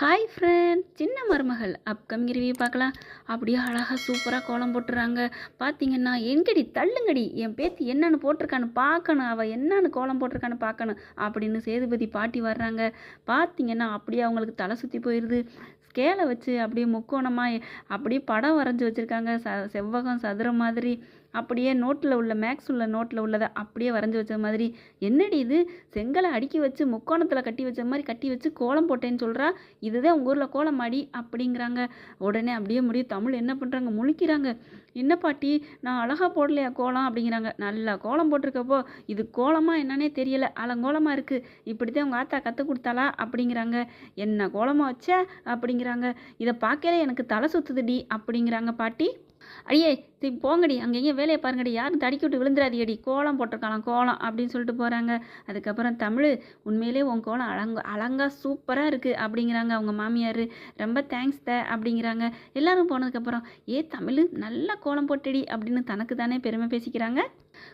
Hi friend சின்ன மருமகள் upcoming review பார்க்கலாம். அப்படியே அழகாக சூப்பராக கோலம் போட்டுறாங்க. பார்த்தீங்கன்னா எங்கடி தள்ளுங்கடி என் பேத்தி என்னென்னு போட்டிருக்கான்னு பார்க்கணும். அவள் என்னென்னு கோலம் போட்டிருக்கான்னு பார்க்கணும் அப்படின்னு சேதுபதி பாட்டி வர்றாங்க. பார்த்தீங்கன்னா அப்படியே அவங்களுக்கு தலை சுற்றி போயிடுது ஸ்கேலை வச்சு அப்படியே முக்கோணமாக அப்படியே படம் வரைஞ்சி வச்சுருக்காங்க. ச செவ்வகம் சதுரம் மாதிரி. அப்படியே நோட்டில் உள்ள மேக்ஸ் உள்ள நோட்டில் உள்ளதை அப்படியே வரைஞ்சி வச்ச மாதிரி என்னடி இது? செங்கலை அடுக்கி வச்சு முக்கோணத்தில் கட்டி வச்ச மாதிரி கட்டி வச்சு கோலம் போட்டேன்னு சொல்கிறா இதுதான் உங்கள் ஊரில் கோலம் அடி அப்படிங்கிறாங்க. உடனே அப்படியே முடியும் தமிழ் என்ன பண்ணுறாங்க முழிக்கிறாங்க. என்ன பாட்டி? நான் அழகாக போடலையா கோலம்? அப்படிங்கிறாங்க. நல்லா கோலம் போட்டிருக்கப்போ இது கோலமாக என்னன்னே தெரியல. அலங்கோலமாக இருக்குது இப்படி தான் உங்கள் ஆத்தா கற்றுக் கொடுத்தாளா? அப்படிங்கிறாங்க. என்ன கோலமாக வச்ச? அப்படிங்கிறாங்க. இதை பார்க்கல எனக்கு தலை சுற்றுதுடி அப்படிங்கிறாங்க பாட்டி. அடியே திருப்பி போங்கடி. அங்கேயும் வேலையை பாருங்கடி. யாரும் தடிக்கி விட்டு விழுந்துடாதீடி கோலம் போட்டிருக்கலாம் கோலம் அப்படின்னு சொல்லிட்டு போகிறாங்க அதுக்கப்புறம் தமிழ் உண்மையிலே உன் கோலம் அழங்க அலங்கா சூப்பராக இருக்குது அப்படிங்கிறாங்க அவங்க மாமியார். ரொம்ப தேங்க்ஸ் த அப்படிங்கிறாங்க. எல்லாரும் போனதுக்கப்புறம் ஏ தமிழ் நல்லா கோலம் போட்டடி அப்படின்னு தனக்கு தானே பெருமை பேசிக்கிறாங்க.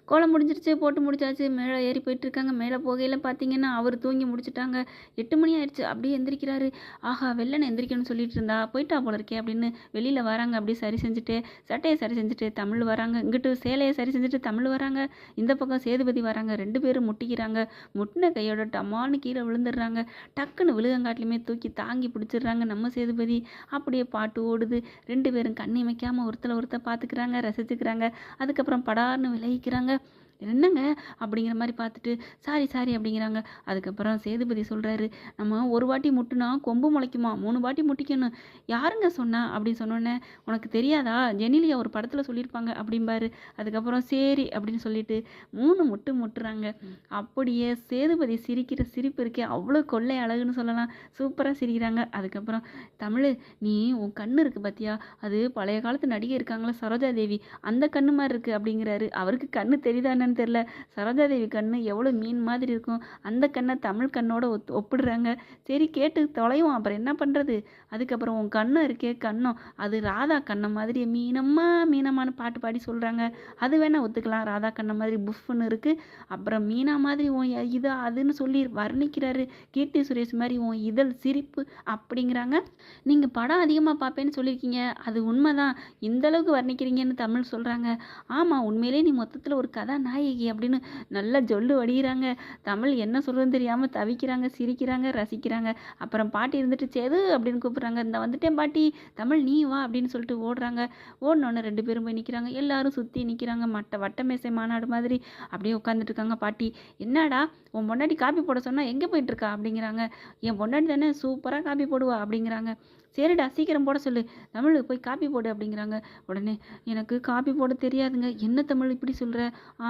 கோலம் முடிஞ்சிருச்சு போட்டு முடிச்சாச்சு மேலே ஏறி போயிட்டுருக்காங்க. மேலே போகையில் பார்த்தீங்கன்னா அவர் தூங்கி முடிச்சிட்டாங்க. எட்டு மணி ஆயிடுச்சு. அப்படியே எந்திரிக்கிறாரு. ஆஹா வெள்ளனை எந்திரிக்கணும்னு சொல்லிட்டு இருந்தா போயிட்டா போல இருக்கே அப்படின்னு வெளியில் வராங்க. அப்படியே சரி செஞ்சுட்டு சட்டையை சரி செஞ்சுட்டு தமிழ் வராங்க. இங்கிட்டு சேலையை சரி செஞ்சுட்டு தமிழ் வராங்க. இந்த பக்கம் சேதுபதி வராங்க. ரெண்டு பேரும் முட்டிக்கிறாங்க. முட்டின கையோட டமால்னு கீழே விழுந்துடுறாங்க. டக்குன்னு விழுகங்காட்டிலுமே தூக்கி தாங்கி பிடிச்சிடுறாங்க நம்ம சேதுபதி. அப்படியே பாட்டு ஓடுது. ரெண்டு பேரும் கண்ணை வைக்காமல் ஒருத்தர் ஒருத்தர் பார்த்துக்கிறாங்க ரசிச்சுக்கிறாங்க. அதுக்கப்புறம் படார்னு விலகிக்கிறாங்க என்னங்க அப்படிங்கிற மாதிரி பார்த்துட்டு சாரி சாரி அப்படிங்கிறாங்க. அதுக்கப்புறம் சேதுபதி சொல்கிறாரு நம்ம ஒரு வாட்டி முட்டுனா கொம்பு முளைக்குமா? மூணு வாட்டி முட்டிக்கணும். யாருங்க சொன்னா? அப்படின்னு சொன்னோன்னே உனக்கு தெரியாதா? ஜெனிலியா ஒரு படத்தில் சொல்லியிருப்பாங்க அப்படிம்பாரு. அதுக்கப்புறம் சரி அப்படின்னு சொல்லிட்டு மூணு முட்டு முட்டுறாங்க. அப்படியே சேதுபதி சிரிக்கிற சிரிப்பு இருக்கே அவ்வளோ கொள்ளை அழகுன்னு சொல்லலாம். சூப்பராக சிரிக்கிறாங்க. அதுக்கப்புறம் தமிழ் நீ உன் கண்ணு இருக்குது பார்த்தியா அது பழைய காலத்து நடிகை இருக்காங்களா சரோஜா தேவி. அந்த கண்ணு மாதிரி இருக்குது அப்படிங்கிறாரு. அவருக்கு கண்ணு தெரியுதானே? என்னன்னு தெரில சரோஜாதேவி கண்ணு எவ்வளோ மீன் மாதிரி இருக்கும். அந்த கண்ணை தமிழ் கண்ணோட ஒத்து ஒப்பிடுறாங்க. சரி கேட்டு தொலைவோம். அப்புறம் என்ன பண்ணுறது அதுக்கப்புறம் உன் கண்ணும் இருக்கே கண்ணும். அது ராதா கண்ணை மாதிரி மீனம்மா மீனம்மான்னு பாட்டு பாடி சொல்கிறாங்க அது வேணால் ஒத்துக்கலாம். ராதா கண்ணை மாதிரி புஃப்னு இருக்குது அப்புறம் மீனா மாதிரி உன் இது அதுன்னு சொல்லி வர்ணிக்கிறாரு. கீர்த்தி சுரேஷ் மாதிரி உன் இதழ் சிரிப்பு அப்படிங்கிறாங்க. நீங்கள் படம் அதிகமாக பார்ப்பேன்னு சொல்லியிருக்கீங்க. அது உண்மைதான். இந்த அளவுக்கு வர்ணிக்கிறீங்கன்னு தமிழ் சொல்கிறாங்க ஆமாம் உண்மையிலே நீ மொத்தத்தில் ஒரு கதை நாயகி அப்படின்னு நல்லா ஜொல்லு வடிகிறாங்க. தமிழ் என்ன சொல்கிறதுன்னு தெரியாமல் தவிக்கிறாங்க சிரிக்கிறாங்க ரசிக்கிறாங்க. அப்புறம் பாட்டி இருந்துட்டு சேது அப்படின்னு கூப்பிட்றாங்க. இந்த வந்துட்டேன் பாட்டி. தமிழ் நீ வா அப்படின்னு சொல்லிட்டு ஓடுறாங்க. ஓடினோடனே ரெண்டு பேரும் போய் நிற்கிறாங்க எல்லாரும் சுற்றி நிற்கிறாங்க மட்ட வட்ட மேசை மாநாடு மாதிரி அப்படியே உட்காந்துட்டு இருக்காங்க பாட்டி. என்னடா உன் பொண்டாட்டி காப்பி போட சொன்னால் எங்கே போயிட்டுருக்கா? அப்படிங்கிறாங்க. என் பொண்டாட்டி தானே சூப்பராக காப்பி போடுவா அப்படிங்கிறாங்க. சரிடா சீக்கிரம் போட சொல்லு. தமிழ் போய் காப்பி போடு அப்படிங்கிறாங்க. உடனே எனக்கு காப்பி போட தெரியாதுங்க. என்ன தமிழ் இப்படி சொல்கிற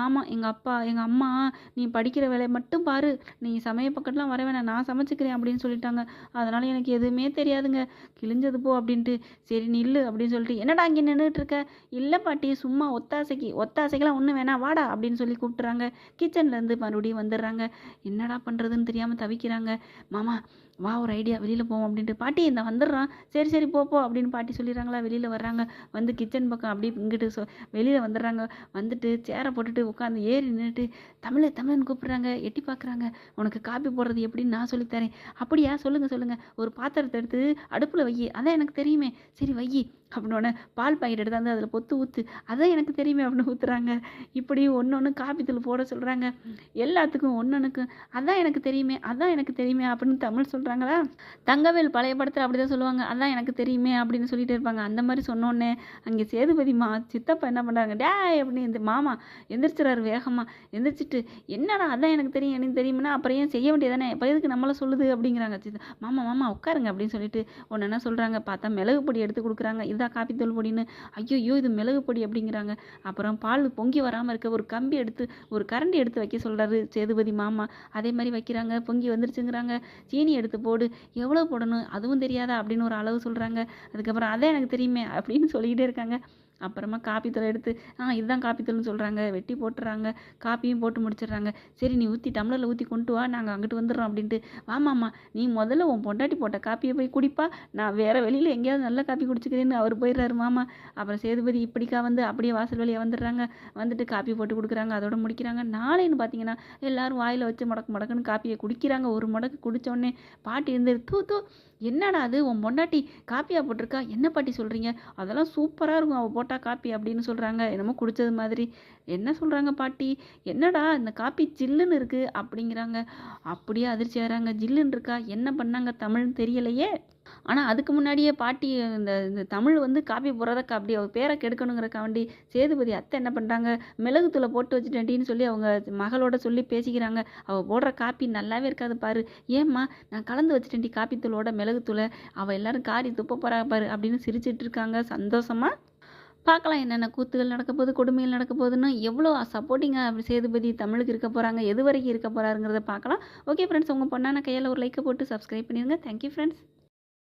ஆமாம் அம்மா எங்கள் அப்பா எங்கள் அம்மா நீ படிக்கிற வேலையை மட்டும் பாரு. நீ சமய பக்கத்துலாம் வர வேணாம் நான் சமைச்சிக்கிறேன் அப்படின்னு சொல்லிட்டாங்க. அதனால் எனக்கு எதுவுமே தெரியாதுங்க. கிழிஞ்சது போ அப்படின்ட்டு. சரி நில்லு அப்படின்னு சொல்லிட்டு என்னடா இங்கே நின்றுட்டு இருக்க? இல்லை பாட்டி சும்மா ஒத்தாசைக்கு ஒத்தாசைக்கெல்லாம் ஒன்றும் வேணாம் வாடா அப்படின்னு சொல்லி கூப்பிட்டுறாங்க. கிச்சன்லேருந்து மறுபடியும் வந்துடுறாங்க. என்னடா பண்ணுறதுன்னு தெரியாமல் தவிக்கிறாங்க. மாமா வா ஒரு ஐடியா வெளியில் போவோம் அப்படின்ட்டு. பாட்டி இந்த வந்துடுறான். சரி சரி போப்போ அப்படின்னு பாட்டி சொல்லிடுறாங்களா? வெளியில் வர்றாங்க. வந்து கிச்சன் பக்கம் அப்படி இங்கிட்டு சொ வெளியில் வந்துடுறாங்க. வந்துட்டு சேரை போட்டுட்டு உட்காந்து ஏறி நின்றுட்டு தமிழ் தமிழன் கூப்பிட்றாங்க. எட்டி பார்க்குறாங்க உனக்கு காப்பி போடுறது எப்படின்னு நான் சொல்லித்தரேன். அப்படியா? சொல்லுங்கள் சொல்லுங்கள் ஒரு பாத்திரத்தை எடுத்து அடுப்பில் வை அதான் எனக்கு தெரியுமே. சரி வை அப்படின்னோடனே பால் பாக்கெட் எடுத்தாந்து அதில் பொத்து ஊற்று அதான் எனக்கு தெரியுமே அப்படின்னு ஊற்றுறாங்க இப்படி ஒன்று ஒன்று காப்பி தூள் போட சொல்கிறாங்க எல்லாத்துக்கும் ஒன்று ஒன்றுக்கும் அதான் எனக்கு தெரியுமே அதான் எனக்கு தெரியுமே அப்படின்னு தமிழ் சொல்கிறாங்களா தங்கவேல் பழைய படத்தில் அப்படி தான் சொல்லுவாங்க. அதான் எனக்கு தெரியுமே அப்படின்னு சொல்லிட்டு இருப்பாங்க. அந்த மாதிரி சொன்னோன்னே அங்கே சேதுபதி மா சித்தப்பா என்ன பண்ணுறாங்க டேய் அப்படின்னு இந்த மாமா எந்திரிச்சிடறாரு வேகமாக எந்திரிச்சிட்டு என்னடா அதான் எனக்கு தெரியும் எனக்கு தெரியும்னா அப்புறம் ஏன் செய்ய வேண்டியதானே இப்போ எதுக்கு நம்மளை சொல்லுது அப்படிங்கிறாங்க. சித்த மாமா மாமா உட்காருங்க அப்படின்னு சொல்லிட்டு ஒன்று என்ன சொல்கிறாங்க பார்த்தா மிளகு பொடி எடுத்து கொடுக்குறாங்க. இதுதான் காப்பித்தூள் பொடின்னு. ஐயோ இது மிளகு பொடி அப்படிங்கிறாங்க. அப்புறம் பால் பொங்கி வராமல் இருக்க ஒரு கம்பி எடுத்து ஒரு கரண்டி எடுத்து வைக்க சொல்கிறாரு சேதுபதி மாமா. அதே மாதிரி வைக்கிறாங்க. பொங்கி வந்துருச்சுங்கிறாங்க. சீனி எடுத்து போடு. எவ்வளோ போடணும்? அதுவும் தெரியாதா? அப்படின்னு ஒரு அளவு சொல்கிறாங்க அதுக்கப்புறம் அதான் எனக்கு தெரியுமே அப்படின்னு சொல்லிக்கிட்டே இருக்காங்க. அப்புறமா காப்பி எடுத்து ஆ இதுதான் காப்பி தூள்னு சொல்கிறாங்க வெட்டி போட்டுறாங்க. காப்பியும் போட்டு முடிச்சிடுறாங்க. சரி நீ ஊற்றி டம்ளரில் ஊற்றி கொண்டு வா. நாங்கள் அங்கிட்டு வந்துடுறோம் அப்படின்ட்டு. வாமாம்மா நீ முதல்ல உன் பொண்டாட்டி போட்ட காப்பியை போய் குடிப்பா. நான் வேறு வெளியில் எங்கேயாவது நல்ல காப்பி குடிச்சிக்கிறேன்னு அவர் போயிடுறாரு மாமா. அப்புறம் சேதுபதி இப்படிக்கா வந்து அப்படியே வாசல் வழியாக வந்துடுறாங்க. வந்துட்டு காப்பி போட்டு கொடுக்குறாங்க. அதோட முடிக்கிறாங்க. நாளைன்னு பார்த்தீங்கன்னா எல்லோரும் வாயில் வச்சு முடக்கு முடக்குன்னு காப்பியை குடிக்கிறாங்க. ஒரு முடக்கு குடித்தோடனே பாட்டி இருந்து தூ தூ என்னடா அது? உன் பொண்டாட்டி காப்பியாக போட்டிருக்கா? என்ன பாட்டி சொல்கிறீங்க அதெல்லாம் சூப்பராக இருக்கும். அவள் போட்டா காப்பி அப்படின்னு சொல்கிறாங்க என்னமோ குடித்தது மாதிரி. என்ன சொல்கிறாங்க பாட்டி? என்னடா இந்த காப்பி ஜில்லுன்னு இருக்குது அப்படிங்கிறாங்க. அப்படியே அதிர்ச்சி ஆகிறாங்க. ஜில்லுன்னு இருக்கா? என்ன பண்ணாங்க தமிழ்னு தெரியலையே. ஆனால் அதுக்கு முன்னாடியே பாட்டி இந்த இந்த தமிழ் வந்து காப்பி போடுறதக்க அப்படி அவள் பேரை கெடுக்கணுங்கிறக்காண்டி சேதுபதி அத்தை என்ன பண்ணுறாங்க மிளகுத்தூளை போட்டு வச்சுட்டேன்டின்னு சொல்லி அவங்க மகளோட சொல்லி பேசிக்கிறாங்க. அவள் போடுற காப்பி நல்லாவே இருக்காது பாரு. ஏம்மா நான் கலந்து வச்சுட்டேன்டி காப்பி தூளோட மிளகுத்தூளை அவள் எல்லாரும் காரி துப்ப போகிறா பாரு அப்படின்னு சிரிச்சிட்டு இருக்காங்க. சந்தோஷமாக பார்க்கலாம் என்னென்ன கூத்துகள் நடக்க போகுது கொடுமைகள் நடக்க போகுதுன்னு. எவ்வளோ சப்போர்ட்டிங்காக அப்படி சேதுபதி தமிழுக்கு இருக்க போகிறாங்க எது வரைக்கும் இருக்க போகிறாருங்கிறத பார்க்கலாம். ஓகே ஃப்ரெண்ட்ஸ் உங்கள் பொண்ணான கையில் ஒரு லைக்கை போட்டு சப்ஸ்கிரைப் பண்ணிடுங்க. Thank you friends